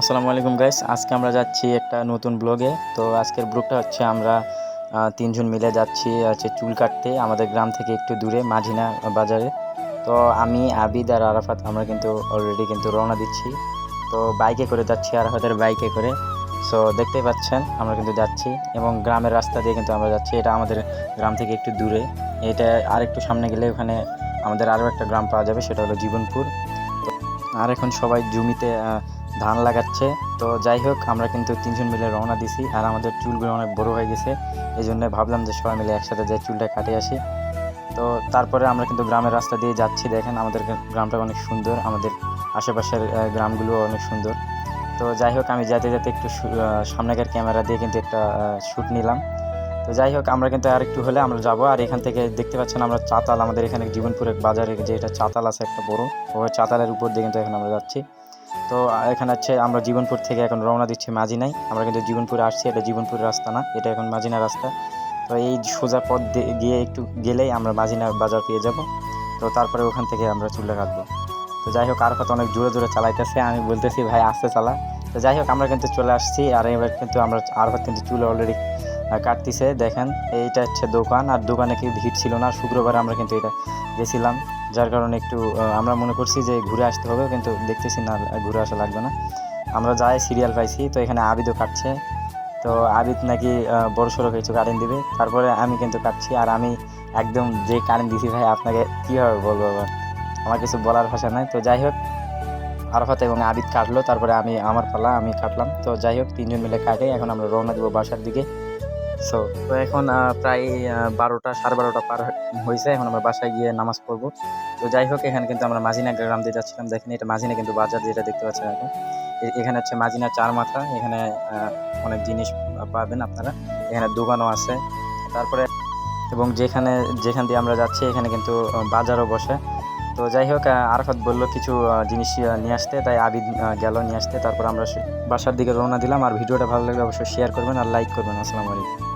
আসসালামু আলাইকুম গাইস আজকে আমরা যাচ্ছি একটা নতুন ব্লগে তো আজকের ব্লগটা হচ্ছে আমরা তিনজন মিলে যাচ্ছি, হচ্ছে চুল কাটতে আমাদের গ্রাম থেকে একটু দূরে, মাঝিনা বাজারে। তো আমি, আবিদ আর আরাফাত আমরা কিন্তু অলরেডি কিন্তু রওনা দিচ্ছি। তো বাইকে করে যাচ্ছি, আরাফাতের বাইকে করে। সো দেখতেই পাচ্ছেন, আমরা কিন্তু যাচ্ছি এবং গ্রামের রাস্তা দিয়ে কিন্তু আমরা যাচ্ছি। এটা আমাদের গ্রাম থেকে একটু দূরে। এটা আর একটু সামনে গেলে ওখানে আমাদের আরও একটা গ্রাম পাওয়া যাবে, সেটা হলো জীবনপুর। আর এখন সবাই জমিতে ধান লাগাচ্ছে। তো যাই হোক, আমরা কিন্তু তিনজন মিলে রওনা দিছি। আর আমাদের চুলগুলো অনেক বড় হয়ে গেছে। এই জন্য ভাবলাম যে সবাই মিলে একসাথে যাই চুলটা কাটে আসি। তো তারপরে আমরা কিন্তু গ্রামের রাস্তা দিয়ে যাচ্ছি। দেখেন, আমাদের গ্রামটা অনেক সুন্দর। আমাদের আশেপাশের গ্রামগুলো অনেক সুন্দর। তো যাই হোক, আমি যেতে যেতে একটু সামনেকার ক্যামেরা দিয়ে কিন্তু একটা শ্যুট নিলাম। তো যাই হোক, আমরা কিন্তু আর একটু হলে আমরা যাব। আর এখান থেকে দেখতে পাচ্ছেন আমরা চাতাল। আমাদের এখানে জীবনপুরের বাজারে যে এটা চাতাল আছে একটা বড়। ওই চাতালের উপর দিয়ে কিন্তু এখন আমরা যাচ্ছি। তো এখানে হচ্ছে আমরা জীবনপুর থেকে এখন রওনা দিচ্ছি মাজিনাই আমরা কিন্তু জীবনপুরে আসছি, এটা জীবনপুর রাস্তা না, এটা এখন মাজিনা রাস্তা। তো এই সোজা পথ গিয়ে একটু গেলেই আমরা মাজিনা বাজার পেয়ে যাব। তো তারপরে ওখান থেকে আমরা চুলটা কাটবো। তো যাই হোক আরফাত অনেক জোরে জোরে চালাইতেছে, আমি বলতেছি, ভাই, আস্তে চালা। তো যাই হোক, আমরা কিন্তু চলে আসছি, আর এবার কিন্তু আমরা আরফাত কিন্তু চুল অলরেডি কাটতিছে। দেখেন, এইটা হচ্ছে দোকান, আর দোকানে কি ভিড় ছিল না। শুক্রবার আমরা কিন্তু এটা গেছিলাম। যার কারণে একটু আমরা মনে করছি যে ঘুরে আসতে হবে, কিন্তু দেখতেছি না, ঘুরে আসা লাগবে না। আমরা যাই, সিরিয়াল পাইছি, তো এখানে আবিদও কাটছে। তো আবিদ নাকি বড় সড়ো কিছু কারেন্ট দিবে। তারপরে আমি কিন্তু কাটছি, আর আমি একদম যে কারেন্ট দিছি ভাই, আপনাকে কীভাবে বলব আবার? আমার কিছু বলার ভাষা নাই। তো যাই হোক, আরফাত এবং আবিদ কাটলো, তারপরে আমি আমার পালা, আমি কাটলাম। তো যাই হোক, তিনজন মিলে কাটে, এখন আমরা রওনা দেবো বাসার দিকে। সো তো এখন প্রায় বারোটা, সাড়ে বারোটা পার হয়েছে এখন আমরা বাসায় গিয়ে নামাজ পড়ব। তো যাই হোক, এখানে কিন্তু আমরা মাঝিনা গ্রাম দিয়ে যাচ্ছিলাম। দেখেন, এটা মাঝিনা কিন্তু বাজার যেটা দেখতে পাচ্ছেন এখন। এখানে হচ্ছে মাঝিনা চার মাথা। এখানে অনেক জিনিস পাবেন আপনারা। এখানে দোকানও আছে। তারপরে, এবং যেখানে, যেখান দিয়ে আমরা যাচ্ছি, এখানে কিন্তু বাজারও বসে। তো যাই হোক আরাফাত বলল কিছু জিনিস নিয়ে আসতে। তাই আবিদ গেল নিয়ে আসতে। তারপর আমরা বাসার দিকে রওনা দিলাম। আর ভিডিওটা ভালো লাগলে অবশ্যই শেয়ার করবেন আর লাইক করবেন। আসসালামু আলাইকুম।